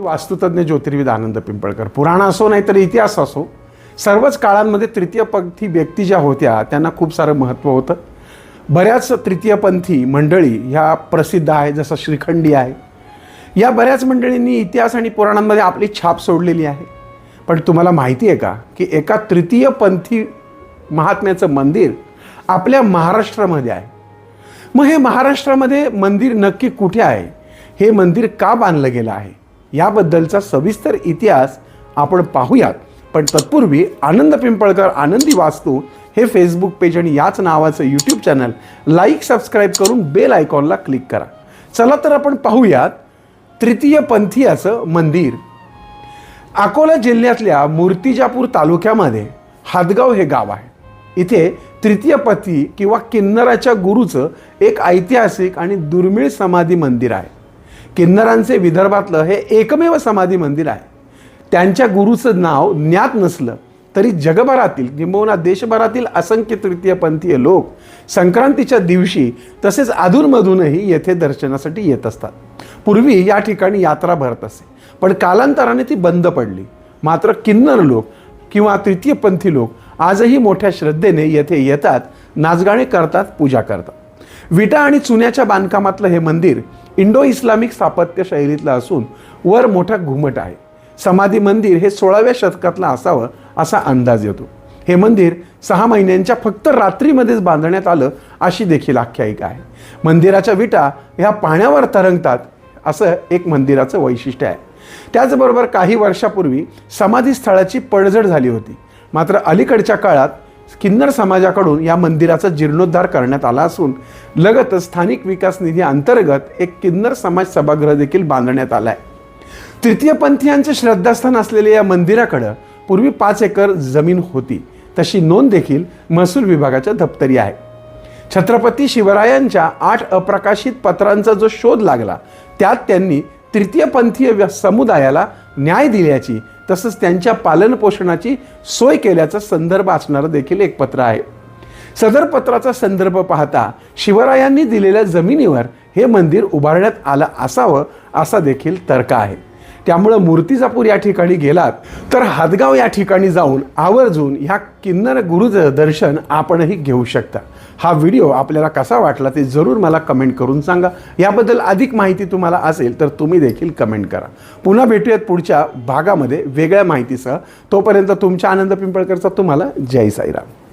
वास्तुतज्ञ ज्योतिर्विद आनंद पिंपळकर. पुराण असो नाही तर इतिहास असो सर्वच काळांमध्ये तृतीयपंथी व्यक्ती ज्या होत्या त्यांना खूप सारं महत्त्व होतं. बऱ्याच तृतीयपंथी मंडळी ह्या प्रसिद्ध आहे जसं श्रीखंडी आहे. या बऱ्याच मंडळींनी इतिहास आणि पुराणांमध्ये आपली छाप सोडलेली आहे. पण तुम्हाला माहिती आहे का की एका तृतीयपंथी महात्म्याचं मंदिर आपल्या महाराष्ट्रामध्ये आहे. मग हे महाराष्ट्रामध्ये मंदिर नक्की कुठे आहे? हे मंदिर का बांधलं गेलं आहे? याबद्दलचा सविस्तर इतिहास आपण पाहूयात. पण तत्पूर्वी आनंद पिंपळकर आनंदी वास्तू हे फेसबुक पेज आणि याच नावाचं यूट्यूब चॅनल लाईक सबस्क्राईब करून बेल आयकॉनला क्लिक करा. चला तर आपण पाहूयात तृतीय पंथीयाचं मंदिर. अकोला जिल्ह्यातल्या मूर्तिजापूर तालुक्यामध्ये हादगाव हे गाव आहे. इथे तृतीयपती किंवा किन्नराच्या गुरुचं एक ऐतिहासिक आणि दुर्मिळ समाधी मंदिर आहे. किन्नरांचे विदर्भातलं हे एकमेव समाधी मंदिर आहे. त्यांच्या गुरुचं नाव ज्ञात नसलं तरी जगभरातील किंबहुना देशभरातील असंख्य तृतीयपंथीय लोक संक्रांतीच्या दिवशी तसेच अधूनमधूनही येथे दर्शनासाठी येत असतात. पूर्वी या ठिकाणी यात्रा भरत असे पण कालांतराने ती बंद पडली. मात्र किन्नर लोक किंवा तृतीयपंथी लोक आजही मोठ्या श्रद्धेने येथे येतात नाचगाणे करतात पूजा करतात. विटा आणि चुन्याच्या बांधकामातलं हे मंदिर इंडो इस्लामिक स्थापत्य शैलीतलं असून वर मोठा घुमट आहे. समाधी मंदिर हे सोळाव्या शतकातलं असावं असा अंदाज येतो. हे मंदिर सहा महिन्यांच्या फक्त रात्रीमध्येच बांधण्यात आलं अशी देखील आख्यायिका आहे. मंदिराच्या विटा ह्या पाण्यावर तरंगतात असं एक मंदिराचं वैशिष्ट्य आहे. त्याचबरोबर काही वर्षापूर्वी समाधी स्थळाची पडझड झाली होती. मात्र अलीकडच्या काळात किन्नर समाजाकडून या मंदिराचा जीर्णोद्धार करण्यात आला असून लगतच स्थानिक विकास निधी अंतर्गत एक किन्नर समाज सभागृह देखील बांधण्यात आला आहे तृतीयपंथीयांचे श्रद्धास्थान असलेल्या या मंदिराकडं पूर्वी पाच एकर जमीन होती. तशी नोंद देखील महसूल विभागाच्या दप्तरी आहे. छत्रपती शिवरायांच्या आठ अप्रकाशित पत्रांचा जो शोध लागला त्यात त्यांनी तृतीयपंथीय व्य- समुदायाला न्याय दिल्याची तसंच त्यांच्या पालनपोषणाची सोय केल्याचा संदर्भ असणारं देखील एक पत्र आहे. सदर पत्राचा संदर्भ पाहता शिवरायांनी दिलेल्या जमिनीवर हे मंदिर उभारण्यात आलं असावं असा देखील तर्क आहे. त्यामुळं मूर्तिजापूर या ठिकाणी गेलात तर हादगाव या ठिकाणी जाऊन आवर्जून ह्या किन्नर गुरुचं दर्शन आपणही घेऊ शकता. हा व्हिडिओ आपल्याला कसा वाटला ते जरूर मला कमेंट करून सांगा. याबद्दल अधिक माहिती तुम्हाला असेल तर तुम्ही देखील कमेंट करा. पुन्हा भेटूयात पुढच्या भागामध्ये वेगळ्या माहितीसह. तोपर्यंत तुमच्या आनंद पिंपळकरचा तुम्हाला जय साईराम.